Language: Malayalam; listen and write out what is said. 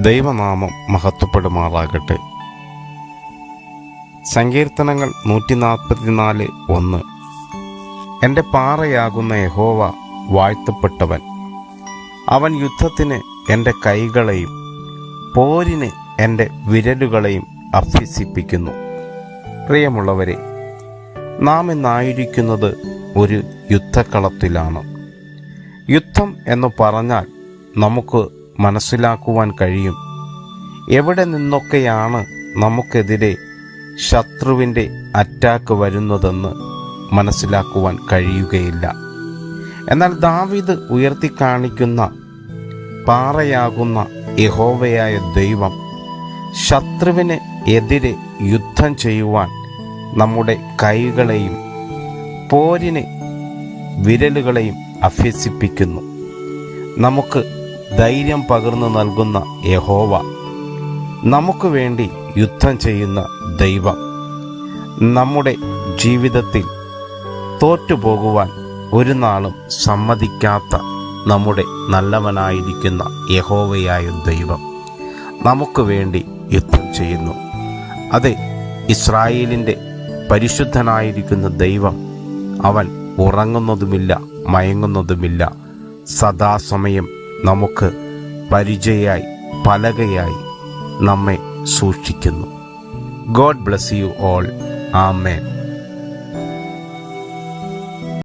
ദൈവനാമം മഹത്വപ്പെടുമാറാകട്ടെ. സങ്കീർത്തനങ്ങൾ നൂറ്റി നാൽപ്പത്തിനാല് ഒന്ന്. എന്റെ പാറയാകുന്ന യഹോവ വാഴ്ത്തപ്പെട്ടവൻ. അവൻ യുദ്ധത്തിന് എന്റെ കൈകളെയും പോരിന് എന്റെ വിരലുകളെയും അഭ്യസിപ്പിക്കുന്നു. പ്രിയമുള്ളവരെ നാം ഇന്നായിരിക്കുന്നത് ഒരു യുദ്ധക്കളത്തിലാണ്. യുദ്ധം എന്ന് പറഞ്ഞാൽ നമുക്ക് മനസ്സിലാക്കുവാൻ കഴിയും. എവിടെ നിന്നൊക്കെയാണ് നമുക്കെതിരെ ശത്രുവിന്റെ അറ്റാക്ക് വരുന്നതെന്ന് മനസ്സിലാക്കുവാൻ കഴിയുകയില്ല. എന്നാൽ ദാവിദ് ഉയർത്തി കാണിക്കുന്ന പാറയാകുന്ന യഹോവയായ ദൈവം ശത്രുവിന് എതിരെ യുദ്ധം ചെയ്യുവാൻ നമ്മുടെ കൈകളെയും പോരിന് വിരലുകളെയും അഭ്യസിപ്പിക്കുന്നു. നമുക്ക് ധൈര്യം പകർന്നു നൽകുന്ന യഹോവ. നമുക്ക് വേണ്ടി യുദ്ധം ചെയ്യുന്ന ദൈവം. നമ്മുടെ ജീവിതത്തിൽ തോറ്റുപോകുവാൻ ഒരു നാളും സമ്മതിക്കാത്ത നമ്മുടെ നല്ലവനായിരിക്കുന്ന യഹോവയായ ദൈവം നമുക്ക് വേണ്ടി യുദ്ധം ചെയ്യുന്നു. അതെ ഇസ്രായേലിന്റെ പരിശുദ്ധനായിരിക്കുന്ന ദൈവം അവൻ ഉറങ്ങുന്നതുമില്ല മയങ്ങുന്നതുമില്ല സദാസമയം നമുക്ക് പരിചയായി പലകയായി നമ്മെ സൂക്ഷിക്കുന്നു. God bless you all amen